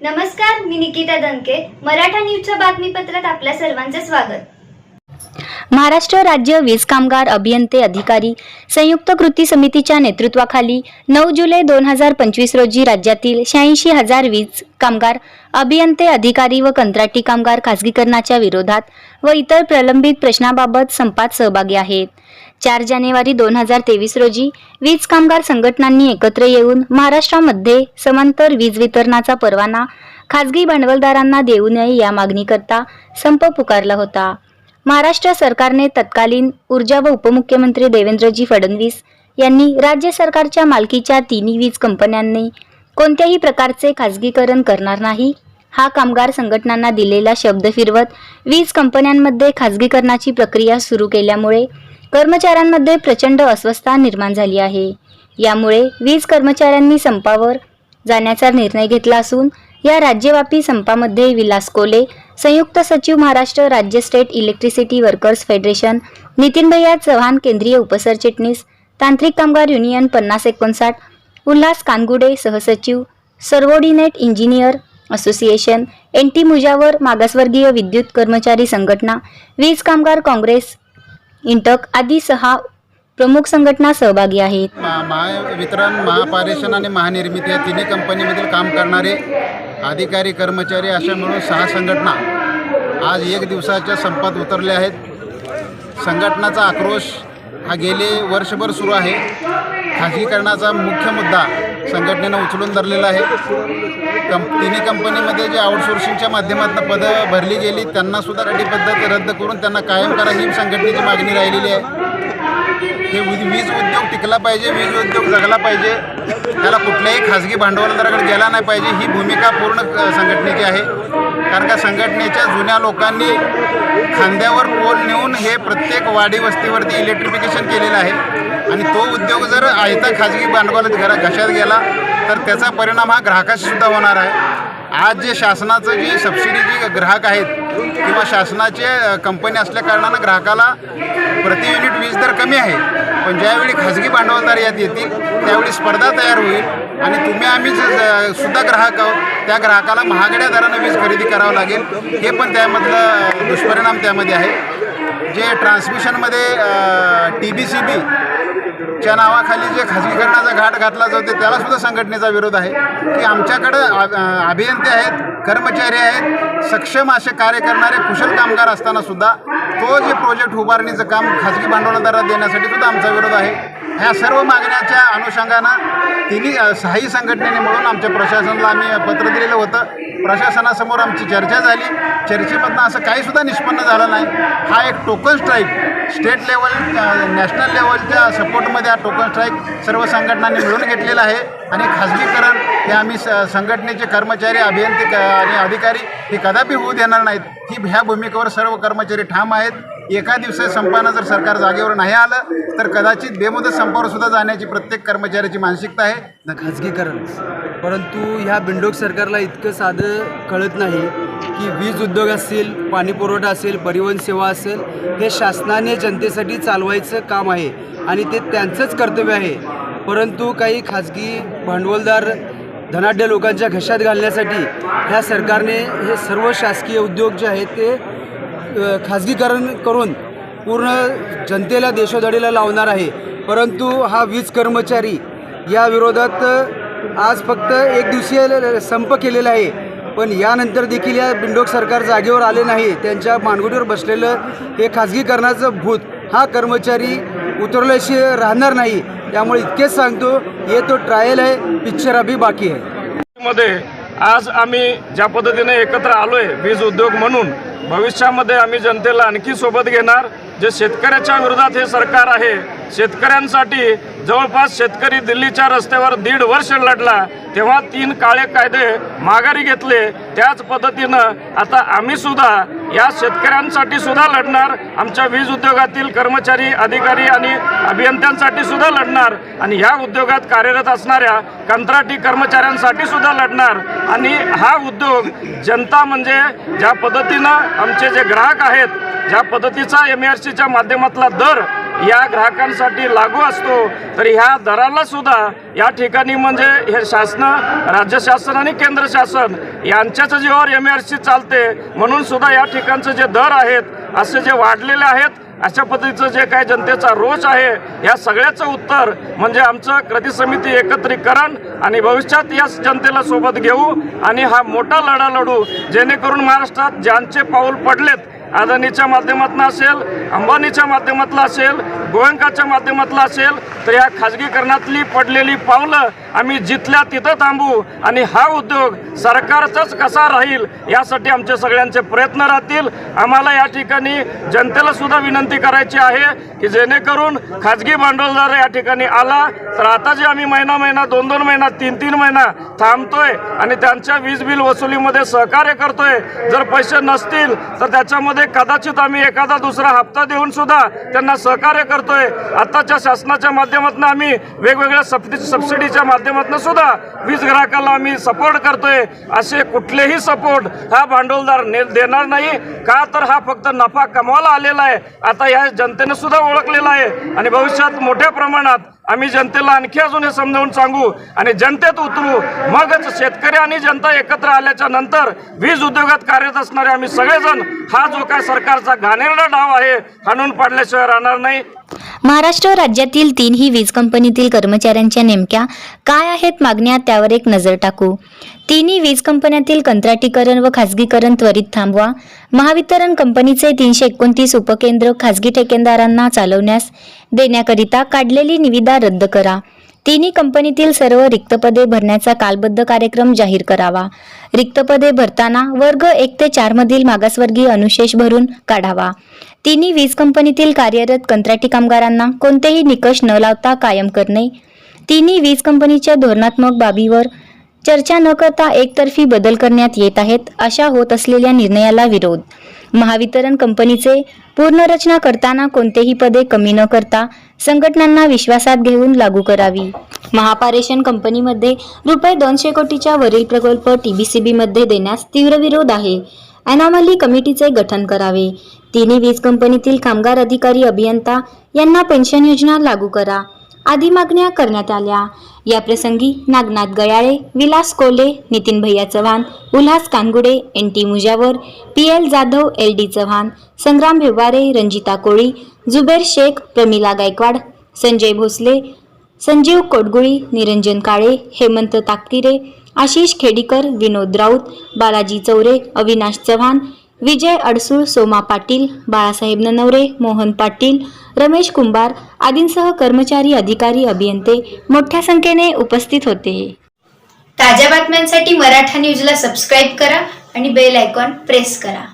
नमस्कार मी निकिता दनके मराठा न्यूजच्या बातमीपत्रात आपल्या सर्वांचे स्वागत. महाराष्ट्र राज्य वीज कामगार अभियंते अधिकारी संयुक्त कृती समितीच्या नेतृत्वाखाली नऊ जुलै दोन हजार पंचवीस रोजी राज्यातील शहाऐंशी हजार वीज कामगार अभियंते अधिकारी व कंत्राटी कामगार खासगीकरणाच्या विरोधात व इतर प्रलंबित प्रश्नाबाबत संपात सहभागी आहेत. चार जानेवारी दोन हजार तेवीस रोजी वीज कामगार संघटनांनी एकत्र येऊन महाराष्ट्रामध्ये समांतर वीज वितरणाचा परवाना खाजगी भांडवलदारांना देऊ नये या मागणीकरता संप पुकारला होता. महाराष्ट्र सरकारने तत्कालीन ऊर्जा व उपमुख्यमंत्री देवेंद्रजी फडणवीस यांनी राज्य सरकारच्या मालकीच्या तिन्ही वीज कंपन्यांनी कोणत्याही प्रकारचे खाजगीकरण करणार नाही हा कामगार संघटनांना दिलेला शब्द फिरवत वीज कंपन्यांमध्ये खाजगीकरणाची प्रक्रिया सुरू केल्यामुळे कर्मचाऱ्यांमध्ये प्रचंड अस्वस्थता निर्माण झाली आहे. यामुळे वीज कर्मचाऱ्यांनी संपावर जाण्याचा निर्णय घेतला असून या राज्यव्यापी संपामध्ये विलास कोले संयुक्त सचिव महाराष्ट्र राज्य state electricity workers federation Nitin Bhaiya Chavan केंद्रीय उपसरचिटणीस तांत्रिक कामगार युनियन पन्नास एकोणसाठ उल्हास कानगुडे सहसचिव subordinate engineer association N T Mujawar मागासवर्गीय विद्युत कर्मचारी संघटना वीज कामगार काँग्रेस इंटक आदी सहा प्रमुख संघटना सहभागी आहेत. मा महावितरण महापारेषण आणि महानिर्मिती या तिन्ही कंपनीमधील काम करणारे अधिकारी कर्मचारी अशा मिळून सहा संघटना आज एक दिवसाच्या संपात उतरले आहेत. संघटनाचा आक्रोश हा गेले वर्षभर सुरू आहे. खाजगीकरणाचा मुख्य मुद्दा संघटनेनं उचलून धरलेला आहे. कं तिन्ही कंपनीमध्ये जे आउटसोर्सिंगच्या माध्यमातून पदं भरली गेली त्यांनासुद्धा अटी पद्धत रद्द करून त्यांना कायम करा ही संघटनेची मागणी राहिलेली आहे. हे वीज वीज उद्योग टिकला पाहिजे वीज उद्योग जगला पाहिजे. त्याला कुठल्याही खाजगी भांडवलदाराकडे गेला नाही पाहिजे ही भूमिका पूर्ण क- संघटनेची आहे. कारण का संघटनेच्या जुन्या लोकांनी खांद्यावर पोल नेऊन हे प्रत्येक वाडी वस्तीवरती इलेक्ट्रिफिकेशन केलेलं आहे. आणि तो उद्योग जर आयता खाजगी भांडवलात घरा घशात गेला तर त्याचा परिणाम हा ग्राहकाशी सुद्धा होणार आहे. आज जे शासनाचं जी सबसिडी जी ग्राहक आहेत किंवा शासनाचे कंपनी असल्या कारणानं ग्राहकाला प्रति युनिट वीज दर कमी आहे. पण ज्यावेळी खाजगी भांडवलदार यात येतील त्यावेळी स्पर्धा तयार होईल आणि तुम्ही आम्ही सुद्धा ग्राहक आहोत. त्या ग्राहकाला महागड्या दरानं वीज खरेदी करावं लागेल. हे पण त्यामधलं दुष्परिणाम त्यामध्ये आहे. जे ट्रान्समिशनमध्ये टी बी सी बी च्या नावाखाली जे खाजगीकरणाचा घाट घातला जातो त्याला सुद्धा संघटनेचा विरोध आहे. की आमच्याकडं अभियंते आहेत कर्मचारी आहेत सक्षम असे कार्य करणारे कुशल कामगार असताना सुद्धा तो जे प्रोजेक्ट उभारणीचं काम खाजगी भांडवलदारात देण्यासाठी सुद्धा आमचा विरोध आहे. ह्या सर्व मागण्याच्या अनुषंगानं तिन्ही सहाही संघटनेने मिळून आमच्या प्रशासनाला आम्ही पत्र दिलेलं होतं. प्रशासनासमोर आमची चर्चा झाली. चर्चेमधनं असं काहीसुद्धा निष्पन्न झालं नाही. हा एक token strike state level national लेवलच्या सपोर्टमध्ये हा टोकन स्ट्राईक सर्व संघटनांनी मिळून घेतलेला आहे. आणि खाजगीकरण हे आम्ही स संघटनेचे कर्मचारी अभियंते आणि अधिकारी हे कदापि होऊ देणार नाहीत. ही ह्या भूमिकेवर सर्व कर्मचारी ठाम आहेत. एका दिवसात संपानं जर सरकार जागेवर नाही आलं तर कदाचित बेमुदत संपावर सुद्धा जाण्याची प्रत्येक कर्मचाऱ्याची मानसिकता आहे. खाजगीकरण. परंतु ह्या बिंडोक सरकारला इतकं साधं कळत नाही की वीज उद्योग असेल पाणी पुरवठा असेल परिवहन सेवा असेल हे शासनाने जनतेसाठी चालवायचं काम आहे आणि ते त्यांचंच कर्तव्य आहे. परंतु काही खाजगी भांडवलदार धनाढ्य लोकांच्या घशात घालण्यासाठी ह्या सरकारने हे सर्व शासकीय उद्योग जे आहेत ते खाजगीकरण करून पूर्ण जनतेला देशोधडीला लावणार आहे. परंतु हा वीज कर्मचारी या विरोधात आज फक्त एक दिवसीय ल- संप केलेला आहे. पण यानंतर देखील या बिंडोक सरकार जागेवर आले नाही. त्यांच्या मानगुटीवर बसलेलं हे खाजगीकरणाचं भूत हा कर्मचारी उतरल्याशी राहणार नाही. त्यामुळे इतकेच सांगतो हे तो ट्रायल आहे पिक्चर अभी बाकी आहे. मध्ये आज आम्ही ज्या पद्धतीने एकत्र आलोय वीज उद्योग म्हणून भविष्यामध्ये आम्ही जनतेला आणखी सोबत घेणार. जे शेतकऱ्याच्या विरोधात हे सरकार आहे शेतकऱ्यांसाठी जवळपास शेतकरी दिल्लीच्या रस्त्यावर दीड वर्ष लढला. तेव्हा तीन काळे कायदे माघारी घेतले. त्याच पद्धतीनं आता आम्ही सुद्धा या शेतकऱ्यांसाठी सुद्धा लढणार. आमच्या वीज उद्योगातील कर्मचारी अधिकारी आणि अभियंत्यांसाठी सुद्धा लढणार. आणि ह्या उद्योगात कार्यरत असणाऱ्या कंत्राटी कर्मचाऱ्यांसाठी सुद्धा लढणार. आणि हा उद्योग जनता म्हणजे ज्या पद्धतीनं आमचे जे ग्राहक आहेत ज्या पद्धतीचा एम आर सीच्या माध्यमातला दर या ग्राहकांसाठी लागू असतो तर ह्या दराला सुद्धा या ठिकाणी म्हणजे हे शासन राज्य शासन आणि केंद्र शासन यांच्याच जीवावर एम आर सी चालते म्हणून सुद्धा या ठिकाणचे जे दर आहेत असे जे वाढलेले आहेत अशा पद्धतीचं जे काय जनतेचा रोष आहे या सगळ्याचं उत्तर म्हणजे आमचं कृती समिती एकत्रीकरण आणि भविष्यात या जनतेला सोबत घेऊ आणि हा मोठा लढा लढू जेणेकरून महाराष्ट्रात ज्यांचे पाऊल पडलेत अदानीच्या माध्यमातून असेल अंबानीच्या माध्यमातलं असेल गोयंकाच्या माध्यमातलं असेल तर या खाजगीकरणातली पडलेली पावलं आम्ही जिथल्या तिथं थांबू आणि हा उद्योग सरकारचाच कसा राहील यासाठी आमचे सगळ्यांचे प्रयत्न राहतील. आम्हाला या ठिकाणी जनतेला सुद्धा विनंती करायची आहे की जेणेकरून खाजगी भांडवलदार या ठिकाणी आला तर आता जे आम्ही महिना महिना दोन दोन महिना तीन तीन महिना थांबतोय आणि त्यांच्या वीज बिल वसुलीमध्ये सहकार्य करतोय. जर पैसे नसतील तर त्याच्यामध्ये कदाचित आम्ही एखादा दुसरा हप्ता देऊन सुद्धा त्यांना सहकार्य करतोय. आताच्या शासनाच्या माध्यमातून आम्ही वेगवेगळ्या सबसिडी सबसिडीच्या माध्यमातून सुद्धा वीज ग्राहकाला आम्ही सपोर्ट करतोय. असे कुठलेही सपोर्ट हा भांडवलदार ने देणार नाही. का तर हा फक्त नफा कमवायला आलेला आहे. आता या जनतेने सुद्धा ओळखलेला आहे. आणि भविष्यात मोठ्या प्रमाणात आम्ही जनतेला आणखी अजून हे समजावून सांगू आणि जनतेत उतरू. मगच शेतकरी आणि जनता एकत्र आल्याच्यानंतर वीज उद्योगात कार्यरत असणारे आम्ही सगळेजण हा जो काय सरकारचा घाणेरडा डाव आहे हाणून पाडल्याशिवाय राहणार नाही. महाराष्ट्र राज्यातील तीनही वीज कंपनीतील कर्मचाऱ्यांच्या नेमक्या काय आहेत मागण्या त्यावर एक नजर टाकू. तिन्ही वीज कंपन्यातील कंत्राटीकरण व खाजगीकरण त्वरित थांबवा. महावितरण कंपनीचे तीनशे एकोणतीस उपकेंद्र खाजगी ठेकेदारांना चालवण्यास देण्याकरिता काढलेली निविदा रद्द करा. तिन्ही कंपनीतील सर्व रिक्तपदे भरण्याचा कालबद्ध कार्यक्रम जाहीर करावा. रिक्तपदे भरताना वर्ग एक ते चारमधील मागासवर्गीय अनुशेष भरून काढावा. तिन्ही वीज कंपनीतील कार्यरत कंत्राटी कामगारांना कोणतेही निकष न लावता कायम करणे. तिन्ही वीज कंपनीच्या धोरणात्मक बाबीवर चर्चा न करता एकतर्फी बदल करण्यात येत आहेत अशा होत असलेल्या निर्णयाला विरोध. महावितरण कंपनीचे पुनर्रचना करताना कोणतेही पदे कमी न करता संघटनांना विश्वासात घेऊन लागू करावी. महापारेषण कंपनीमध्ये रुपये दोनशे कोटीच्या वरील प्रकल्प टीबीसीबी मध्ये देण्यास तीव्र विरोध आहे. अनामली कमिटीचे गठन करावे. तिन्ही वीज कंपनीतील कामगार अधिकारी अभियंता यांना पेन्शन योजना लागू करा. आदी मागण्या करण्यात आल्या. या प्रसंगी Nagnath गयाळे Vilas Kole Nitin Bhaiya Chavan Ulhas Kangude N T Mujawar P L Jadhav L D Chavan Sangram Bhevare Ranjita Koli Zuber Shaikh Pramila Gaikwad Sanjay Bhosale Sanjeev Kotguli Niranjan Kale Hemant Taktire Ashish Khedikar Vinod Raut Balaji Chaure Avinash Chavan Vijay Adsul Soma Patil Balasaheb Nanaware Mohan Patil Ramesh Kumbhar आदींसह कर्मचारी अधिकारी अभियंते मोठ्या संख्येने उपस्थित होते. ताज्या बातम्यांसाठी मराठा न्यूजला सबस्क्राईब करा आणि बेल आयकॉन प्रेस करा.